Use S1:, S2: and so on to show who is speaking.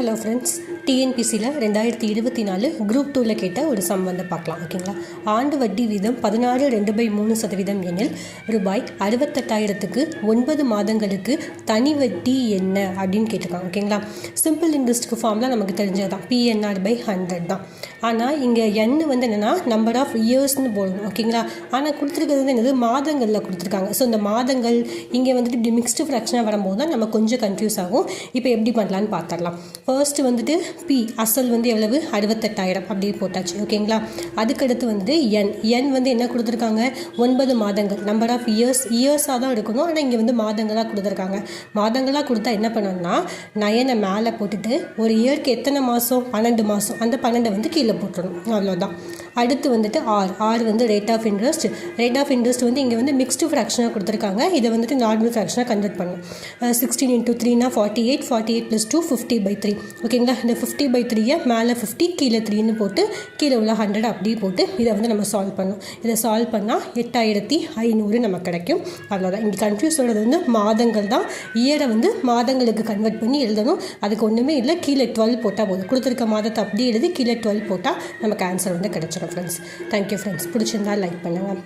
S1: Hello friends டிஎன்பிசியில் ரெண்டாயிரத்தி இருபத்தி நாலு குரூப் டூவில் கேட்ட ஒரு சம் வந்து பார்க்கலாம் ஓகேங்களா ஆண்டு வட்டி வீதம் பதினாறு ரெண்டு பை மூணு சதவீதம் எனில் ரூபாய் அறுபத்தெட்டாயிரத்துக்கு ஒன்பது மாதங்களுக்கு தனி வட்டி என்ன அப்படின்னு கேட்டிருக்காங்க ஓகேங்களா சிம்பிள் இன்ட்ரெஸ்ட்க்கு ஃபார்ம்லாம் நமக்கு தெரிஞ்சது தான் பிஎன்ஆர் பை ஹண்ட்ரட் தான். ஆனால் இங்கே என் வந்து என்னென்னா நம்பர் ஆஃப் இயர்ஸ்னு போடணும் ஓகேங்களா ஆனால் கொடுத்துருக்கிறது வந்து என்னது? மாதங்களில் கொடுத்துருக்காங்க. ஸோ இந்த மாதங்கள் இங்கே வந்துட்டு இப்படி மிக்ஸ்டு ஃப்ராக்ஷனாக வரும்போது தான் நம்ம கொஞ்சம் கன்ஃபியூஸ் ஆகும். இப்போ எப்படி பண்ணலான்னு பார்த்துடலாம் ஃபர்ஸ்ட் வந்துட்டு பி அசல் வந்து எவ்வளவு? அறுபத்தெட்டாயிரம் அப்படி போட்டாச்சு. ஓகேங்களா? அதுக்கடுத்து வந்து என் என் வந்து என்ன கொடுத்துருக்காங்க? ஒன்பது மாதங்கள். நம்பர் ஆஃப் இயர்ஸ் இயர்ஸாக தான் இருக்கணும் ஆனால் இங்கே வந்து மாதங்களாக கொடுத்துருக்காங்க. மாதங்களாக கொடுத்தா என்ன பண்ணணும்னா நயனை மேலே போட்டுட்டு ஒரு இயருக்கு எத்தனை மாதம் பன்னெண்டு மாதம் அந்த பன்னெண்டை வந்து கீழே போட்டுடணும் அவ்வளோதான் அடுத்து வந்துட்டு ஆர் ஆர் வந்து rate of interest rate of interest வந்து இங்கே வந்து மிக்ஸ்டு ஃப்ராக்ஷனாக கொடுத்துருக்காங்க. இதை வந்துட்டு நார்மல் ஃப்ராக்ஷனாக கன்வெர்ட் பண்ணணும் sixteen into த்ரீனா forty eight forty eight plus two fifty by three ஓகேங்களா இந்த ஃபிஃப்டி பை த்ரீயை மேலே ஃபிஃப்டி கீழே த்ரீன்னு போட்டு கீழே உள்ள ஹண்ட்ரட் அப்படியே போட்டு இதை வந்து நம்ம சால்வ் பண்ணணும் இதை சால்வ் பண்ணால் எட்டாயிரத்தி ஐநூறு நமக்கு கிடைக்கும். அவ்வளோதான் இங்கே கன்ஃபியூஸ் சொல்கிறது வந்து மாதங்கள் தான். இயரை வந்து மாதங்களுக்கு கன்வெர்ட் பண்ணி எழுதணும். அதுக்கு ஒன்றுமே இல்லை. கீழே டுவெல் போட்டால் போதும். கொடுத்துருக்க மாதத்தை அப்படியே எழுதி கீழே டுவெல் போட்டால் நமக்கு ஆன்சர் வந்து கிடச்சிடும் ஃப்ரெண்ட்ஸ் தேங்க்யூ ஃப்ரெண்ட்ஸ் பிடிச்சிருந்தா லைக் பண்ணுங்கள்